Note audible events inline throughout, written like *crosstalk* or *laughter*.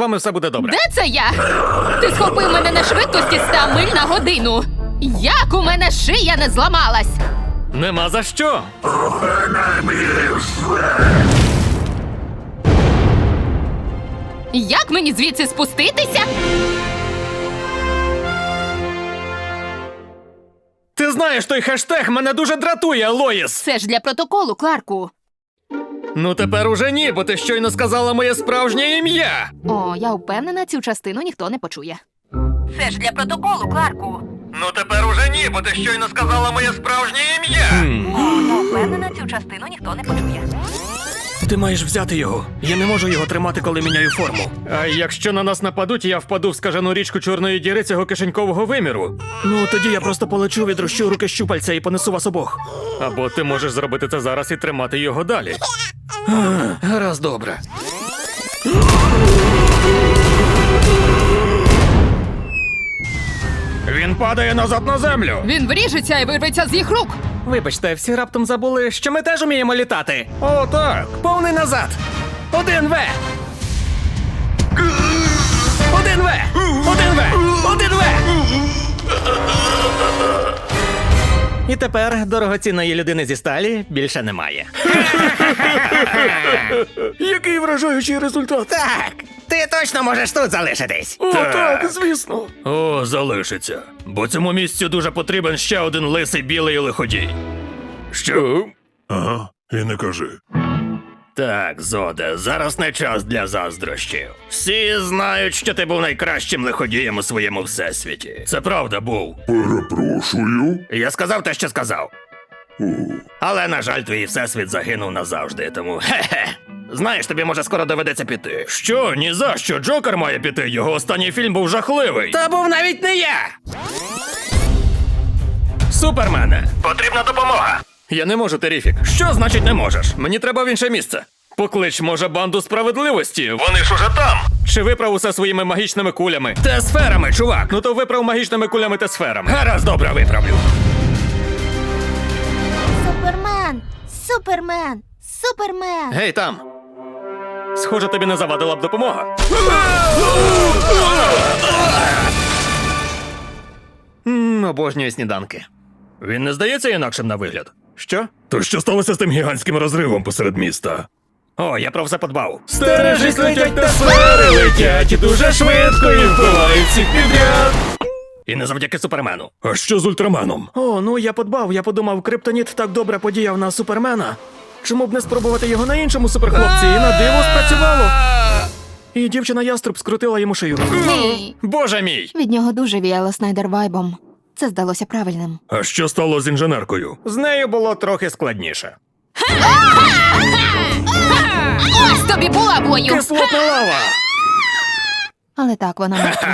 Вами все буде добре. Де це я? Ти схопив мене на швидкості 100 миль на годину. Як у мене шия не зламалась? Нема за що. Як мені звідси спуститися? Ти знаєш, той хештег мене дуже дратує, Лоїс. Це ж для протоколу, Кларку. Ну тепер уже ні, бо ти щойно сказала моє справжнє ім'я. О, я впевнена, цю частину ніхто не почує. Це ж для протоколу, Кларку. Ну тепер уже ні, бо ти щойно сказала моє справжнє ім'я. О, я впевнена, цю частину ніхто не почує. Ти маєш взяти його. Я не можу його тримати, коли міняю форму. А якщо на нас нападуть, я впаду в скажену річку чорної діри цього кишенькового виміру. Ну тоді я просто полечу, відрощу руки щупальця і понесу вас обох. Або ти можеш зробити це зараз і тримати його далі. А, Гаразд, добре. Він падає назад на землю. Він вріжеться і вирветься з їх рук. Вибачте, всі раптом забули, що ми теж уміємо літати. О, так. Повний назад. Один В. Один В. Один В. Один В. І тепер дорогоцінної людини зі сталі більше немає. *laughs* Який вражаючий результат. Так, ти точно можеш тут залишитись. О, так, звісно. О, залишиться. Бо цьому місцю дуже потрібен ще один лисий білий лиходій. Що? Ага, і не кажи. Так, Зоде, зараз не час для заздрощів. Всі знають, що ти був найкращим лиходієм у своєму всесвіті. Це правда був. Перепрошую. Я сказав те, що сказав. О, Але, на жаль, твій всесвіт загинув назавжди, тому хе-хе. Знаєш, тобі може скоро доведеться піти. Що, ні за що, Джокер має піти. Його останній фільм був жахливий. Та був навіть не я. Супермене, потрібна допомога. Я не можу, Теріфік. Що значить не можеш? Мені треба в інше місце. Поклич, може, банду справедливості. Вони ж уже там. Чи виправ усе своїми магічними кулями? Те сферами, чувак. Ну то виправ магічними кулями та сферами. Гаразд, добре, виправлю. Супермен! Супермен! Супермен! Гей, там. Схоже, тобі не завадила б допомога. М, Обожнюю сніданки. Він не здається інакшим на вигляд. Що? то що сталося з тим гігантським розривом посеред міста? О, я про все подбав. Стережись, летять та сфери, летять і дуже швидко і вбивають всіх підряд. І не завдяки супермену. А що з ультраменом? О, ну я подбав, я подумав, криптоніт так добре подіяв на супермена. Чому б не спробувати його на іншому суперхлопці? І на диво спрацювало. І дівчина яструб скрутила йому шию. Боже мій! Від нього дуже віяло Снайдер вайбом. Це здалося правильним. А що стало з інженеркою? З нею було трохи складніше. Ось тобі булавою! Кислотна лава! Але так вона мертва.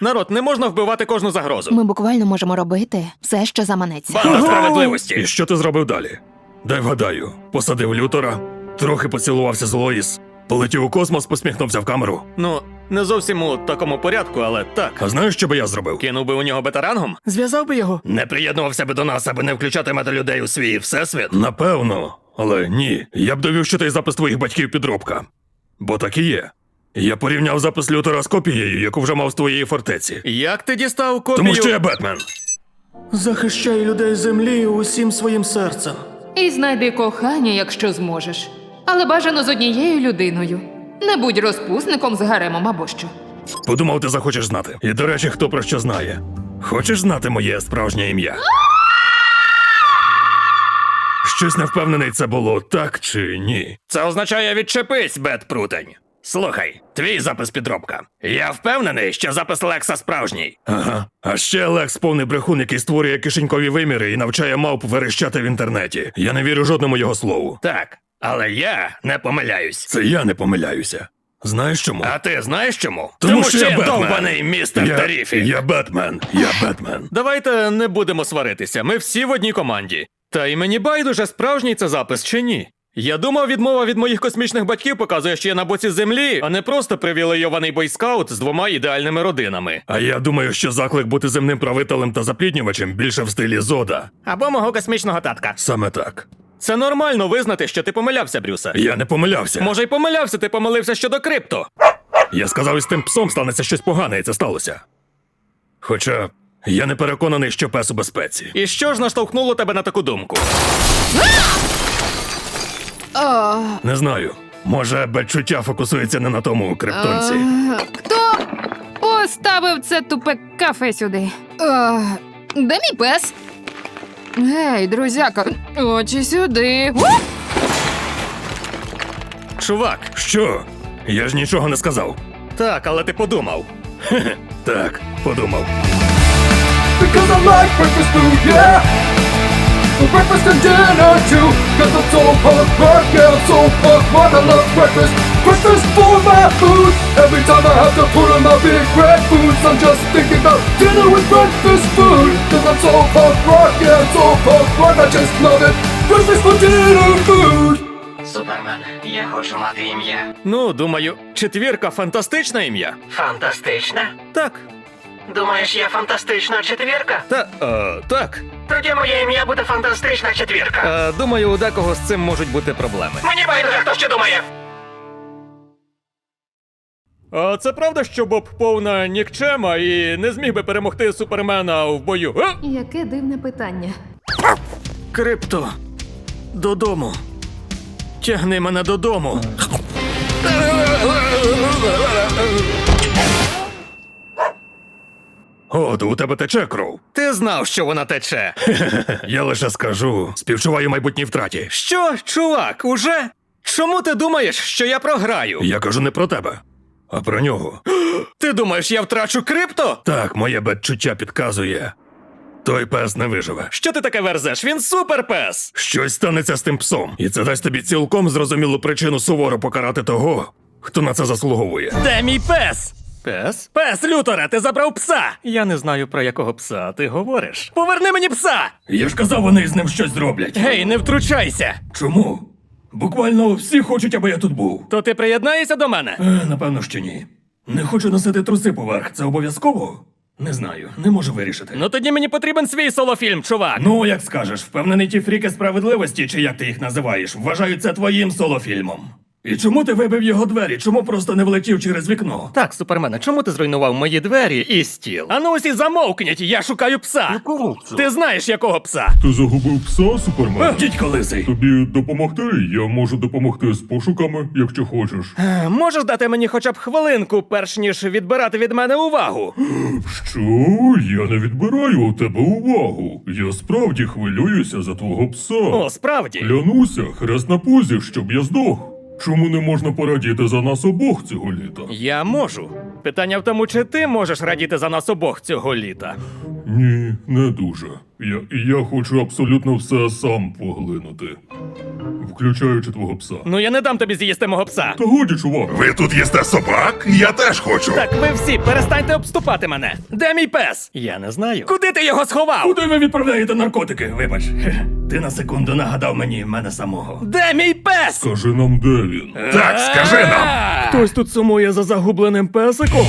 Народ, не можна вбивати кожну загрозу. Ми буквально можемо робити все, що заманеться. Банда І справедливості. що ти зробив далі? Дай вгадаю, посадив Лютера, трохи поцілувався з Лоїс, полетів у космос, посміхнувся в камеру. Ну, не зовсім у такому порядку, але так. А знаєш, що би я зробив? Кинув би у нього бетарангом? Зв'язав би його. Не приєднувався би до нас, аби не включати металюдей у свій всесвіт. Напевно, але ні. Я б довів, що той запис твоїх батьків підробка. Бо так і є. Я порівняв запис Лютера з копією, яку вже мав з твоєї фортеці. Як ти дістав копію? Тому що я Бетмен. захищаю людей землі усім своїм серцем. І знайди кохання, якщо зможеш. Але бажано з однією людиною. Не будь розпусником з гаремом або що. Подумав, ти захочеш знати. І до речі, хто про що знає. Хочеш знати моє справжнє ім'я? Щось не впевнений, це було так чи ні. Це означає відчепись, Бет Прутень. Слухай, твій запис підробка. Я впевнений, що запис Лекса справжній. Ага. А ще Лекс повний брехун, який створює кишенькові виміри і навчає мавп верещати в інтернеті. Я не вірю жодному його слову. Так, але я не помиляюсь. Це я не помиляюся. Знаєш чому? А ти знаєш чому? Тому що я я Бетмен. довбаний містер я, Таріфі. я Бетмен. Я Бетмен. Давайте не будемо сваритися. Ми всі в одній команді. Та й мені байдуже, справжній це запис чи ні. Я думав, відмова від моїх космічних батьків показує, що я на боці землі, а не просто привілейований бойскаут з двома ідеальними родинами. А я думаю, що заклик бути земним правителем та запліднювачем більше в стилі Зода. Або мого космічного татка. Саме так. Це нормально визнати, що ти помилявся, Брюсе. Я не помилявся. Може, й помилявся, ти помилився щодо крипто. Я сказав, із тим псом станеться щось погане, і це сталося. Хоча я не переконаний, що пес у безпеці. І що ж наштовхнуло тебе на таку думку? Не знаю. Може, безчуття фокусується не на тому криптонці. Хто поставив це тупе кафе сюди? Де мій пес? Гей, друзяка, очі сюди. У! Чувак, Що? Я ж нічого не сказав. так, але ти подумав. Хе-хе. Так, подумав. Because I like breakfast food, yeah. For breakfast and dinner too. Cause I'm so hard work, yeah, I'm so hard work. I love breakfast. Breakfast for my food. Every time I have to put on my big red boots, I'm just thinking about dinner with breakfast food. Cause I'm so hard work, yeah, I'm so hard work. I just love it. Breakfast for dinner food. Супермен, я хочу мати ім'я. Ну, думаю, четвірка фантастичне ім'я. Фантастична? Так. Думаєш, я фантастична четвірка? Та е, так. Тоді моє ім'я буде фантастична четвірка. Е, думаю, у декого з цим можуть бути проблеми. Мені байдуже, хто що думає. А це правда, що Боб повна нікчема і не зміг би перемогти супермена в бою? Е? Яке дивне питання. Крипто, додому. Тягни мене додому. О, то у тебе тече кров. Ти знав, що вона тече. *laughs* Я лише скажу, співчуваю майбутній втраті. Що, чувак, уже? Чому ти думаєш, що я програю? Я кажу не про тебе, а про нього. *gasps* Ти думаєш, я втрачу крипто? Так, моє безчуття підказує. Той пес не виживе. Що ти таке верзеш? Він суперпес! Щось станеться з тим псом, і це дасть тобі цілком зрозумілу причину суворо покарати того, хто на це заслуговує. Де мій пес? Пес? Пес, Люторе, ти забрав пса! Я не знаю, про якого пса ти говориш. Поверни мені пса! Я ж казав, вони з ним щось зроблять. Гей, не втручайся! Чому? Буквально всі хочуть, аби я тут був. То ти приєднаєшся до мене? Е, напевно, що ні. Не хочу носити труси поверх. Це обов'язково? Не знаю, не можу вирішити. Ну тоді мені потрібен свій солофільм, чувак. Ну, як скажеш, впевнений, ті фріки справедливості, чи як ти їх називаєш, вважаю це твоїм солофільмом. І чому ти вибив його двері? Чому просто не влетів через вікно? Так, супермене, чому ти зруйнував мої двері і стіл? Ану усі замовкніть, я шукаю пса. Якого пса? Ти знаєш якого пса? Ти загубив пса, Супермен? Дідько лисий. Тобі допомогти? Я можу допомогти з пошуками, якщо хочеш. Е, Можеш дати мені хоча б хвилинку, перш ніж відбирати від мене увагу? Що? Я не відбираю у тебе увагу. Я справді хвилююся за твого пса. О, справді. Клянуся, хрест на пузі, щоб я здох. Чому не можна порадіти за нас обох цього літа? Я можу. Питання в тому, чи ти можеш радіти за нас обох цього літа. Ні, не дуже. Я, я хочу абсолютно все сам поглинути. Включаючи твого пса. Ну я не дам тобі з'їсти мого пса. Та годі, чувак. Ви тут їсте собак? Я теж хочу. Так, ви всі перестаньте обступати мене. Де мій пес? Я не знаю. Куди ти його сховав? Куди ви відправляєте наркотики? Вибач. Ти на секунду нагадав мені мене самого. Де мій пес? Скажи нам, де він. Так, скажи нам. Хтось тут сумує за загубленим песиком.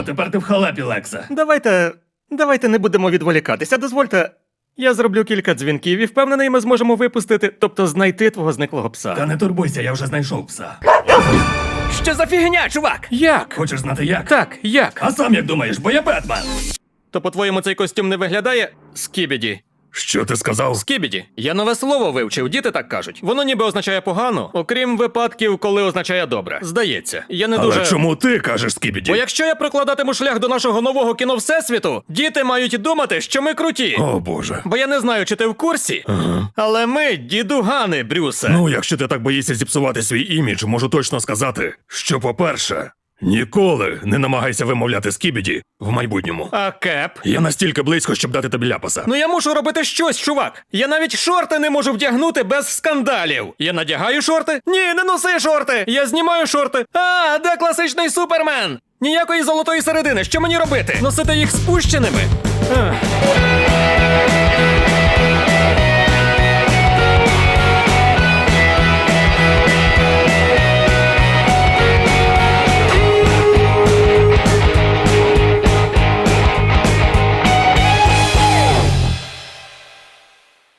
О, тепер ти в халепі, Лекса. Давайте. Давайте не будемо відволікатися. Дозвольте. Я зроблю кілька дзвінків і впевнений, ми зможемо випустити, тобто знайти твого зниклого пса. Та не турбуйся, я вже знайшов пса. Що за фігня, чувак? Як? Хочеш знати як? Так, як? А сам як думаєш, бо я Бетмен. То по-твоєму цей костюм не виглядає скібіді. Що ти сказав? Скібіді. Я нове слово вивчив, діти так кажуть. Воно ніби означає погано, окрім випадків, коли означає добре. Здається. Я не Але дуже. чому ти кажеш скібіді? Бо якщо я прокладатиму шлях до нашого нового кіно Всесвіту, діти мають думати, що ми круті. О боже. Бо я не знаю, чи ти в курсі, але ми дідугани, Брюсе. Ну, якщо ти так боїшся зіпсувати свій імідж, можу точно сказати, що, по-перше, ніколи не намагайся вимовляти скібіді в майбутньому. А кеп? Я настільки близько, щоб дати тобі ляпаса. Ну я мушу робити щось, чувак. Я навіть шорти не можу вдягнути без скандалів. Я надягаю шорти? Ні, не носи шорти. Я знімаю шорти. А, де класичний супермен? Ніякої золотої середини. Що мені робити? Носити їх спущеними? Ех.